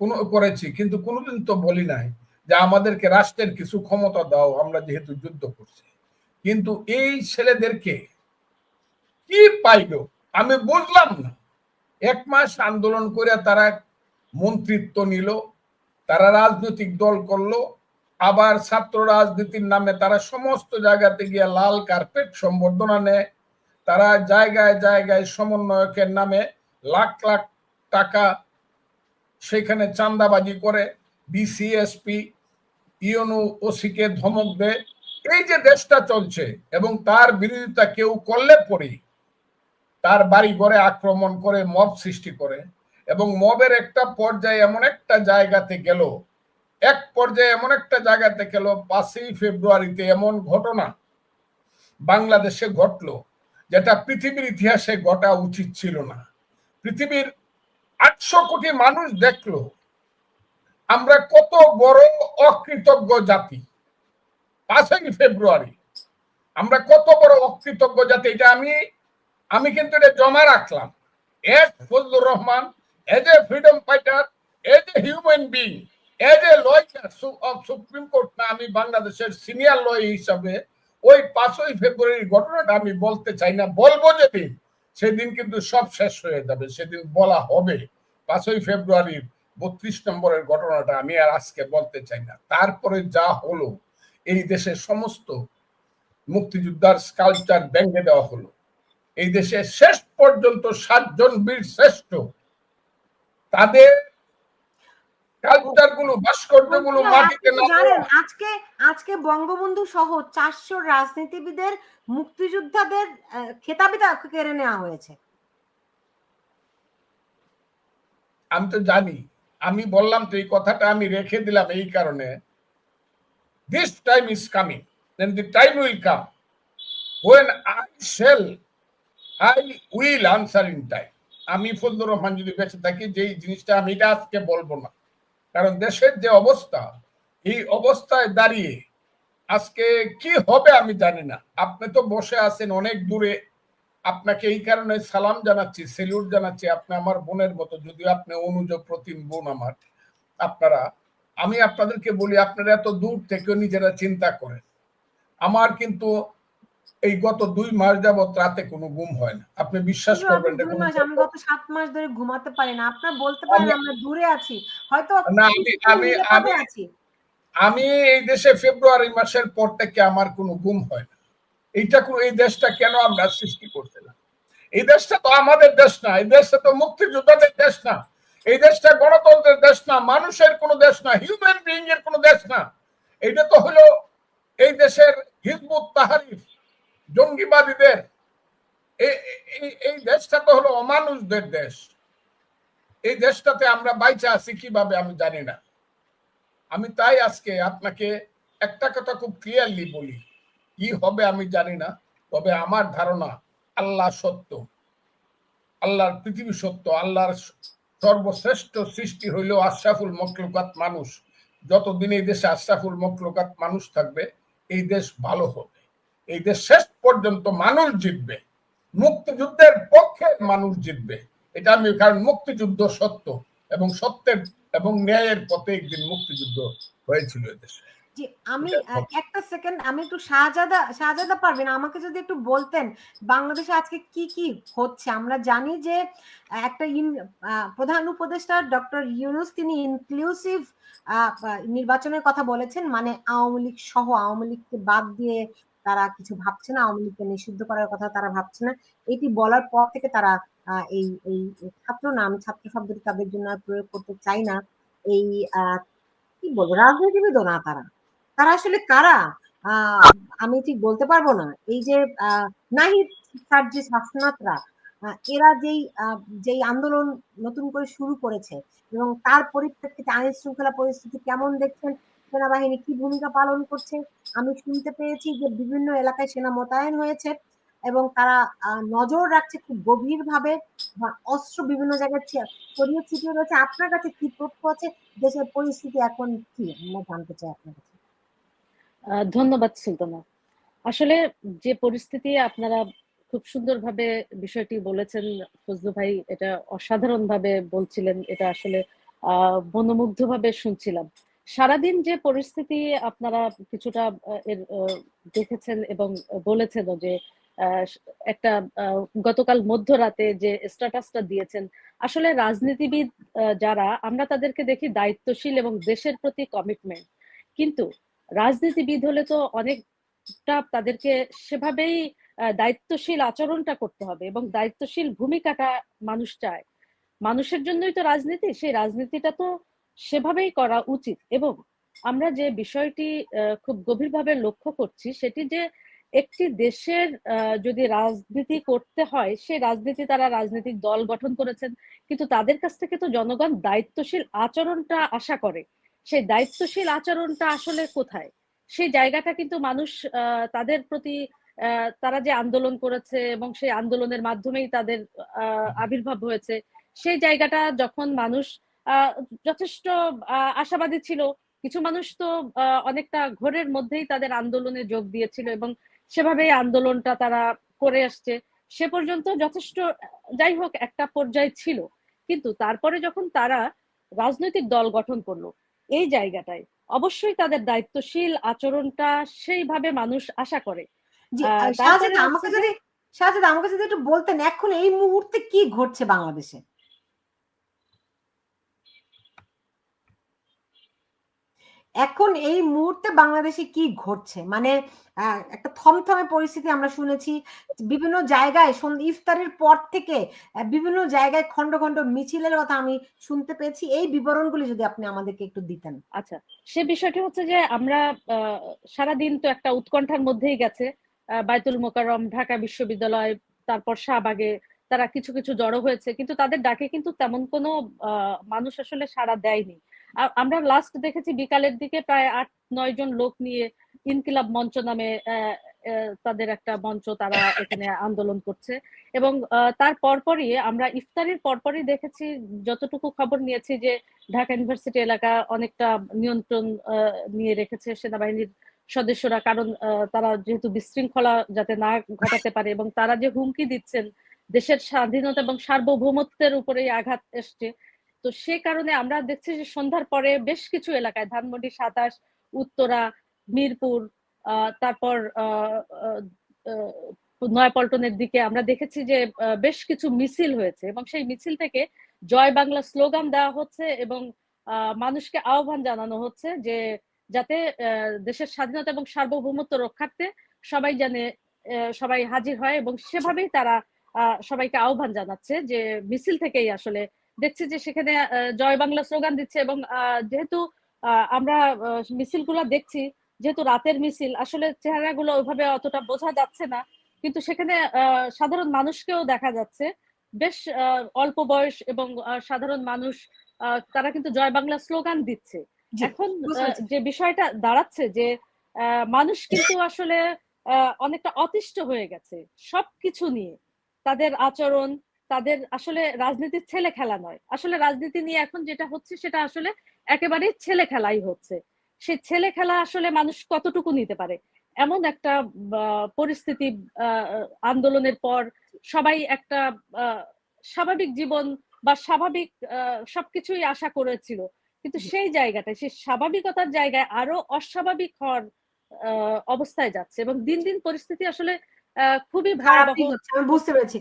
কোনো করেছি, কিন্তু কোনোদিন তো বলি নাই যে আমাদেরকে রাষ্ট্রের কিছু ক্ষমতা দাও, আমরা যেহেতু যুদ্ধ করছি। কিন্তু এই ছেলেদেরকে কি পাইল? আমি বুঝলাম না। এক মাস আন্দোলন করে তারা মন্ত্রিত্ব নিল, তারা রাজনৈতিক দল করল, আবার ছাত্র রাজনীতির নামে তারা সমস্ত জায়গাতে গিয়ে লাল কার্পেট সম্বর্ধনা নেয়। তারা জায়গায় জায়গায় সমন্বয়কের নামে লাখ লাখ টাকা সেখানে চান্দাবাজি করে বিসিএসপি ইউনু ওসিকে ধমক দেয়। এই যে দেশটা চলছে এবং তার বিরোধিতা কেউ করলে পরে তার বাড়ি ঘরে আক্রমণ করে, মব সৃষ্টি করে এবং মবের একটা পর্যায়ে এমন একটা জায়গাতে গেল, এক পর্যায়ে এমন একটা জায়গাতে গেল, পাঁচই ফেব্রুয়ারিতে এমন ঘটনা বাংলাদেশে ঘটলো, যেটা পৃথিবীর ইতিহাসে ঘটা উচিত ছিল না। পৃথিবীর আটশো কোটি মানুষ দেখল, আমরা কত বড় অকৃতজ্ঞ জাতি। পাঁচই ফেব্রুয়ারি, আমরা কত বড় অকৃতজ্ঞ জাতি, এটা আমি আমি কিন্তু এটা জমা রাখলাম। As Fazlur Rahman as a freedom fighter as a human being as a lawyer of Supreme Court না, আমি বাংলাদেশের সিনিয়র লয় হিসাবে, ওই পাঁচই ফেব্রুয়ারির ঘটনাটা আমি বলতে চাই না, বলব যেদিন। সেদিন কিন্তু সব শেষ হয়ে যাবে, সেদিন বলা হবে। পাঁচই ফেব্রুয়ারির বত্রিশ নম্বরের ঘটনাটা আমি আর আজকে বলতে চাই না। তারপরে যা হলো, এই দেশের সমস্ত মুক্তিযোদ্ধার স্কাল্পচার ব্যাঙ্গে দেওয়া হলো। এই দেশে শেষ পর্যন্ত সাতজন বীর শ্রেষ্ঠ। তাদের মাটিতে আজকে আজকে বঙ্গবন্ধু সহ চারশো রাজনীতিবিদের মুক্তিযোদ্ধাদের কেড়ে নেওয়া হয়েছে। আমি তো জানি। আমি বললাম তো এই কথাটা আমি রেখে দিলাম এই কারণে। This time is coming then the time will come when I shall I will answer in time আমি ফজলুর রহমান যদি বেঁচে থাকি যে জিনিসটা আমি এটা আজকে বলব না। কারণ দেশের যে অবস্থা, এই অবস্থায় দাঁড়িয়ে আজকে কি হবে আমি জানি না। আপনি তো বসে আছেন অনেক দূরে। আপনাকে এই কারণে সালাম জানাচ্ছি, সেলুট জানাচ্ছি, আপনি আমার বোনের মতো, যদিও আপনি অনুজ প্রতিম বোন আমার। আপনারা, আমি আপনাদেরকে বলি, আপনারা এত দূর থেকেও নিজেরা চিন্তা করেন। আমার কিন্তু এই গত দুই মাস যাবত রাতে কোনো ঘুম হয় না। আপনি বিশ্বাস করবেন আমি গত সাত মাস ধরে ঘুমাতে পারি না। আপনার বলতে পারেন আমরা দূরে আছি। হয়তো না আমি আমি আমি আমি এই দেশে ফেব্রুয়ারি মাসের পর থেকে আমার কোনো ঘুম হয় না। এইটা কোনো এই দেশটা কেন আমরা সৃষ্টি করছিলাম এই দেশটা তো আমাদের দেশ না। এই দেশটা তো মুক্তিযোদ্ধাদের দেশ না। এই দেশটা গণতন্ত্রের দেশ না। মানুষের কোনো দেশ না। হিউম্যান বিইং এর কোনো দেশ না। এটা তো হলো এই দেশের হিজবুত তাহারিফ। জঙ্গিবাদীদের। এই দেশটা তো হলো অমানুষদের দেশ। এই দেশটাতে আমরা বাইচা আছি কীভাবে আমি জানি না। আমি তাই আজকে আপনাকে একটা কথা খুব ক্লিয়ারলি বলি। কি হবে আমি জানি না, তবে আমার ধারণা আল্লাহ সত্য। আল্লাহর পৃথিবী সত্য, আল্লাহর সর্বশ্রেষ্ঠ সৃষ্টি হইল আশরাফুল মকলুকাত মানুষ। যতদিন এই দেশে আশরাফুল মকলুকাত মানুষ থাকবে, এই দেশ ভালো হবে। এই দেশ শেষ পর্যন্ত মানুষ জিতবে মুক্তিযুদ্ধের পক্ষে মানুষ জিতবে এটা আমি কারণ মুক্তিযুদ্ধ সত্য এবং সত্যের এবং ন্যায়ের পথে একদিন মুক্তিযুদ্ধ হয়েছিল এদেশে জি আমি একটা সেকেন্ড আমি একটু শাহজাদা শাহজাদা পারবেন আমাকে যদি একটু বলতেন বাংলাদেশে আজকে কি কি হচ্ছে? আমরা জানি যে একটা প্রধান উপদেষ্টা ডক্টর ইউনুস তিনি ইনক্লুসিভ নির্বাচনের কথা বলেছেন মানে আওয়ামী লীগ সহ আওয়ামী লীগকে বাদ দিয়ে তারা কিছু ভাবছে না, আওয়ামী লীগকে নিষিদ্ধ করার কথা তারা ভাবছে না। এটি বলার পর থেকে তারা এই এই ছাত্র না, আমি ছাত্র শব্দটি তাদের জন্য প্রয়োগ করতে চাই না। এই কি বলব রাজনীতিবিদও না তারা। তারা আসলে কারা? আমি ঠিক বলতে পারব না। এই যে নাহিদ যে শাসনাথরা এরা যেই যেই আন্দোলন নতুন করে শুরু করেছে এবং তার পরিপ্রেক্ষিতে আইন শৃঙ্খলা পরিস্থিতি কেমন দেখছেন সেনাবাহিনী কি ভূমিকা পালন করছে? আমি শুনতে পেয়েছি যে বিভিন্ন এলাকায় সেনা মোতায়েন হয়েছে এবং তারা নজর রাখছে খুব গভীর ভাবে অস্ত্র বিভিন্ন জায়গায় ছড়িয়ে ছিটিয়ে রয়েছে। আপনার কাছে কি তথ্য আছে? দেশের পরিস্থিতি এখন কি? জানতে চাই আপনার কাছে। ধন্যবাদ সুলতানা। আসলে যে পরিস্থিতি আপনারা খুব সুন্দরভাবে বিষয়টি বলেছেন, ফজলু ভাই, এটা অসাধারণ ভাবে বলছিলেন, এটা আসলে আহ মনোমুগ্ধভাবে শুনছিলাম। সারাদিন যে পরিস্থিতি আপনারা কিছুটা দেখেছেন এবং বলেছেন যে একটা গতকাল মধ্যরাতে যে স্ট্যাটাসটা দিয়েছেন, আসলে রাজনীতিবিদ যারা, আমরা তাদেরকে দেখি দায়িত্বশীল এবং দেশের প্রতি কমিটমেন্ট কিন্তু রাজনীতিবিদ হলে তো অনেকটা তাদেরকে সেভাবেই দায়িত্বশীল আচরণটা করতে হবে এবং দায়িত্বশীল ভূমিকাটা মানুষ চায়। মানুষের জন্যই তো রাজনীতি, সেই রাজনীতিটা তো সেভাবেই করা উচিত। এবং আমরা যে বিষয়টি খুব গভীরভাবে লক্ষ্য করছি, সেটি যে একটি দেশের যদি রাজনীতি করতে হয় সেই রাজনীতি তারা রাজনৈতিক দল গঠন করেছেন, কিন্তু তাদের কাছ থেকে তো জনগণ দায়িত্বশীল আচরণটা আশা করে। সেই দায়িত্বশীল আচরণটা আসলে কোথায়? সেই জায়গাটা কিন্তু মানুষ তাদের প্রতি তারা যে আন্দোলন করেছে এবং সেই আন্দোলনের মাধ্যমেই তাদের আবির্ভাব হয়েছে, সেই জায়গাটা যখন মানুষ যথেষ্ট আশাবাদী ছিল। কিছু মানুষ তো আহ, অনেকটা ঘোরের মধ্যেই তাদের আন্দোলনে যোগ দিয়েছিল এবং সেভাবেই আন্দোলনটা তারা করে আসছে। সে পর্যন্ত যথেষ্ট যাই হোক একটা পর্যায়ে ছিল। কিন্তু তারপরে যখন তারা রাজনৈতিক দল গঠন করল এই জায়গাটায় অবশ্যই তাদের দায়িত্বশীল আচরণটা সেইভাবে মানুষ আশা করে। আমাকে যদি আমাকে যদি একটু বলতেন এখন এই মুহূর্তে কি ঘটছে বাংলাদেশে? এখন এই মুহূর্তে বাংলাদেশে কি ঘটছে? মানে আহ, একটা থমথমে পরিস্থিতি আমরা শুনেছি বিভিন্ন জায়গায় ইফতারের পর থেকে আহ, বিভিন্ন জায়গায় খন্ড খন্ড মিছিলের কথা আমি শুনতে পেয়েছি। এই বিবরণগুলি যদি আপনি আমাদেরকে একটু দিতেন। আচ্ছা সে বিষয়টি হচ্ছে যে আমরা আহ, সারাদিন তো একটা উৎকণ্ঠার মধ্যেই গেছে। আহ, বায়তুল মোকাররম ঢাকা বিশ্ববিদ্যালয় তারপর শাহবাগে তারা কিছু কিছু জড়ো হয়েছে। কিন্তু তাদের ডাকে কিন্তু তেমন কোনো আহ, মানুষ আসলে সাড়া দেয়নি। আর আমরা লাস্ট দেখেছি বিকালের দিকে প্রায় আট, নয় জন লোক নিয়ে ইনকিলাব মঞ্চ নামে তাদের একটা মঞ্চ তারা এখানে আন্দোলন করছে। এবং তার পরপরই আমরা ইফতারির পরপরই দেখেছি, যতটুকু খবর নিয়েছি যে ঢাকা ইউনিভার্সিটি এলাকা অনেকটা নিয়ন্ত্রণ নিয়ে রেখেছে সেনাবাহিনীর সদস্যরা। কারণ তারা যেহেতু বিশৃঙ্খলা যাতে না ঘটাতে পারে এবং তারা যে হুমকি দিচ্ছেন, দেশের স্বাধীনতা এবং সার্বভৌমত্বের উপরেই আঘাত এসছে তো সে কারণে আমরা দেখছি যে সন্ধ্যার পরে বেশ কিছু এলাকায়, ধানমন্ডি, সাতাশ, উত্তরা, মিরপুর তারপর নয়াপল্টনের দিকে আমরা দেখেছি যে বেশ কিছু মিছিল হয়েছে এবং সেই মিছিল থেকে জয় বাংলা স্লোগান দেওয়া হচ্ছে এবং মানুষকে আহ্বান জানানো হচ্ছে যে যাতে দেশের স্বাধীনতা এবং সার্বভৌমত্ব রক্ষার্থে সবাই জানে সবাই হাজির হয় এবং সেভাবেই তারা সবাইকে আহ্বান জানাচ্ছে যে মিছিল থেকেই আসলে দেখছি যে সেখানে জয় বাংলা স্লোগান দিচ্ছে এবং যেহেতু আমরা আহ, মিছিলগুলো দেখছি যেহেতু রাতের মিছিল আসলে চেহারাগুলো ওইভাবে অতটা বোঝা যাচ্ছে না। কিন্তু সেখানে সাধারণ মানুষকেও দেখা যাচ্ছে। বেশ অল্প বয়স এবং সাধারণ মানুষ আহ, তারা কিন্তু জয় বাংলা স্লোগান দিচ্ছে। এখন। যে বিষয়টা দাঁড়াচ্ছে যে আহ, মানুষ কিন্তু আসলে আহ, অনেকটা অতিষ্ঠ হয়ে গেছে। সবকিছু নিয়ে তাদের আচরণ তাদের আসলে রাজনীতির ছেলে খেলা নয়। আসলে রাজনীতি নিয়ে এখন যেটা হচ্ছে সেটা আসলে একেবারেই ছেলে খেলাই হচ্ছে। সে ছেলে খেলা আসলে মানুষ কতটুকু নিতে পারে? এমন একটা পরিস্থিতি আন্দোলনের পর সবাই একটা স্বাভাবিক জীবন বা স্বাভাবিক আহ, সবকিছুই আশা করেছিল। কিন্তু সেই জায়গাটায় সেই স্বাভাবিকতার জায়গায় আরও অস্বাভাবিক হওয়ার অবস্থায় যাচ্ছে এবং দিন দিন পরিস্থিতি আসলে আহ, খুবই ভয়াবহ বুঝতে পেরেছি।